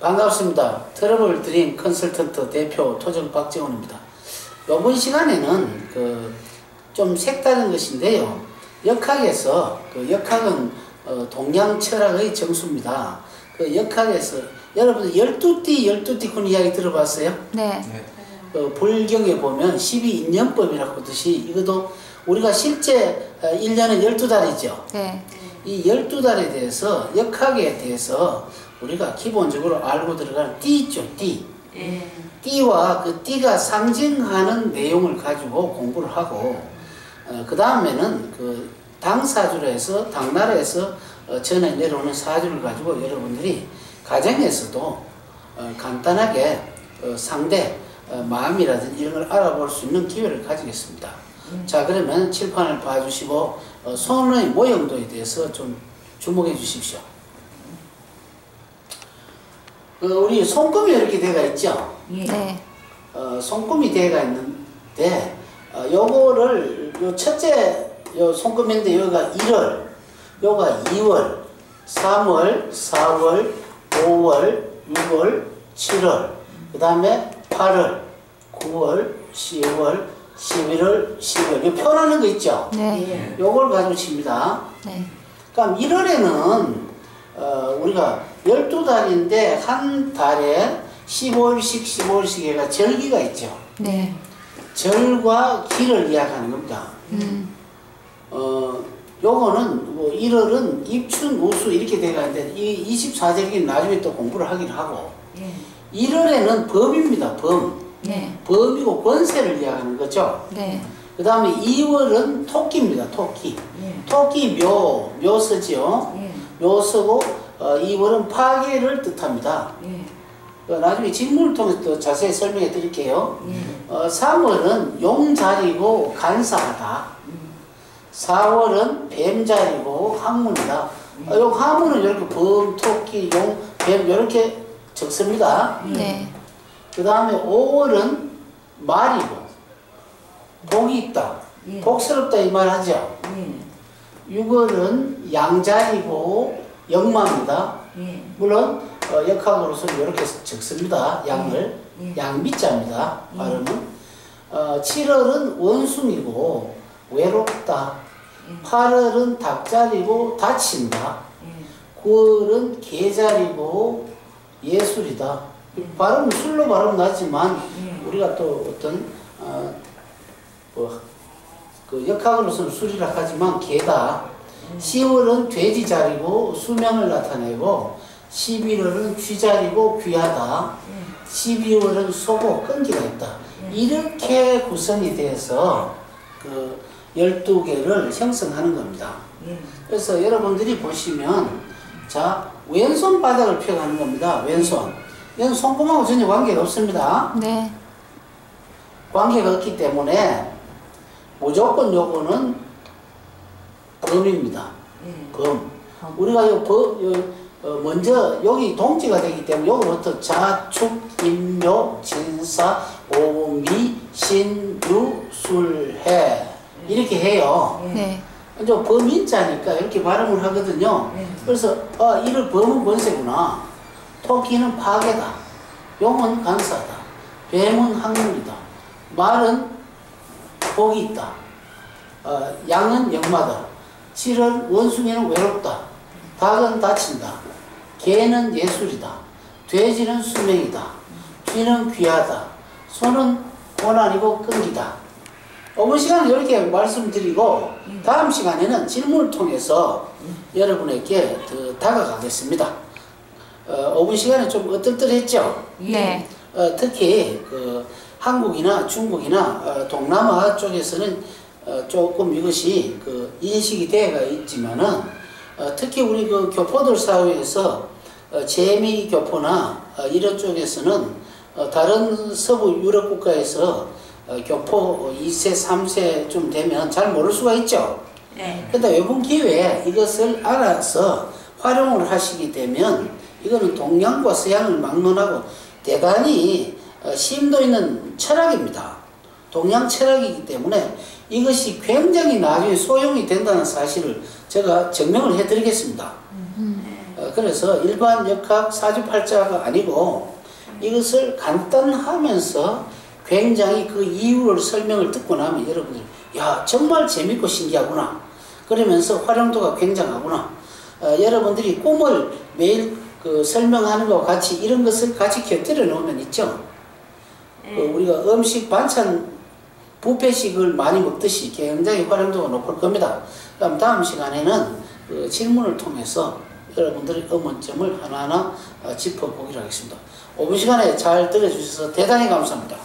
반갑습니다. 트러블 드림 컨설턴트 대표 토정 박재원입니다. 이번 시간에는 그 좀 색다른 것인데요. 역학에서 그 역학은 어, 동양 철학의 정수입니다. 그 역학에서 여러분 12띠 12띠 군 이야기 들어봤어요? 네. 그 불경에 보면 12인연법이라고 하듯이 이것도 우리가 실제 1년은 12달이죠. 네. 이 12달에 대해서 역학에 대해서 우리가 기본적으로 알고 들어가는 띠 있죠, 띠. 예. 띠와 그 띠가 상징하는 내용을 가지고 공부를 하고 어, 그 다음에는 그 당사주로 해서 당나라에서 어, 전해 내려오는 사주를 가지고 여러분들이 가정에서도 어, 간단하게 어, 상대 어, 마음이라든지 이런 걸 알아볼 수 있는 기회를 가지겠습니다. 자 그러면 칠판을 봐주시고 어, 손의 모형도에 대해서 좀 주목해 주십시오. 그 우리 손금이 이렇게 되어 있죠. 예. 네. 어, 손금이 되어가 있는데 어, 요거를 요 첫째 요 손금인데 여기가 1월 요가 2월 3월 4월 5월 6월 7월 그 다음에 8월 9월 10월 11월 12월 이거 표현하는 거 있죠 네. 예. 요걸 가지고 칩니다 네. 그럼 1월에는 어, 우리가 12달인데 한 달에 15일씩 15일씩 해가 절기가 있죠. 네. 절과 기를 이야기하는 겁니다. 음. 어, 요거는 뭐 1월은 입춘, 우수 이렇게 돼가는데 이 24절기는 나중에 또 공부를 하긴 하고 예. 1월에는 범입니다. 범. 네. 범이고 권세를 이야기하는 거죠. 네. 그 다음에 2월은 토끼입니다. 토끼. 예. 토끼 묘, 묘서지요. 예. 묘서고 어, 2월은 파괴를 뜻합니다. 예. 어, 나중에 질문을 통해서 또 자세히 설명해 드릴게요. 예. 어, 3월은 용자리고 간사하다. 4월은 뱀자리고 항문이다. 어, 요 항문은 이렇게 범, 토끼, 용, 뱀 이렇게 적습니다. 네. 그 다음에 5월은 말이고 복이 있다. 예. 복스럽다 이 말 하죠. 예. 6월은 양자리고 역마입니다. 예. 물론 어, 역학으로서는 이렇게 적습니다. 양을 예. 양미자입니다. 예. 발음은 어, 7월은 원숭이고 외롭다. 예. 8월은 닭자리고 다친다. 예. 9월은 개자리고 예술이다. 발음은 술로 발음 나지만 예. 우리가 또 어떤 어, 뭐, 그 역학으로서는 술이라 하지만 개다. 10월은 돼지 자리고 수명을 나타내고 11월은 쥐자리고 귀하다. 12월은 소고 끈기가 있다. 이렇게 구성이 돼서 그 12개를 형성하는 겁니다. 예. 그래서 여러분들이 보시면 자 왼손 바닥을 펴가는 겁니다. 왼손. 이건 손금하고 전혀 관계가 없습니다. 네. 관계가 없기 때문에 무조건 요거는 범입니다. 예. 범. 우리가 요 범, 요, 어, 먼저 여기 동지가 되기 때문에 요거부터 자축, 임묘, 진사, 오미, 신, 유, 술, 해 이렇게 해요. 예. 네. 이제 범인자니까 이렇게 발음을 하거든요. 예. 그래서 아 이를 범은 권세구나. 토끼는 파괴다. 용은 간사다. 뱀은 학문이다. 말은 복이 있다. 어, 양은 역마다. 칠은 원숭이는 외롭다. 닭은 다친다. 개는 예술이다. 돼지는 수명이다. 쥐는 귀하다. 소는 고난이고 끈기다. 오번 시간은 이렇게 말씀드리고 다음 시간에는 질문을 통해서 여러분에게 더 다가가겠습니다. 어, 5분 시간에 좀 어떨떨했죠? 네. 어, 특히 그 한국이나 중국이나 어, 동남아 쪽에서는 어, 조금 이것이 그 인식이 되어가 있지만은 어, 특히 우리 그 교포들 사회에서 어, 재미 교포나 어, 이런 쪽에서는 어, 다른 서부 유럽 국가에서 어, 교포 2세, 3세쯤 되면 잘 모를 수가 있죠. 예. 근데 이번 기회에 이것을 알아서 활용을 하시게 되면 이거는 동양과 서양을 막론하고 대단히 어, 심도 있는 철학입니다. 동양 철학이기 때문에 이것이 굉장히 나중에 소용이 된다는 사실을 제가 증명을 해드리겠습니다. 어, 그래서 일반 역학 사주팔자가 아니고 이것을 간단하면서 굉장히 그 이유를 설명을 듣고 나면 여러분들 야 정말 재밌고 신기하구나 그러면서 활용도가 굉장하구나 어, 여러분들이 꿈을 매일 그 설명하는 것과 같이 이런 것을 같이 곁들여 놓으면 있죠 그 예. 우리가 음식 반찬 부페식을 많이 먹듯이 굉장히 활용도가 높을 겁니다. 그럼 다음 시간에는 그 질문을 통해서 여러분들의 의문점을 하나하나 어, 짚어보기로 하겠습니다. 5분 시간에 잘 들어주셔서 대단히 감사합니다.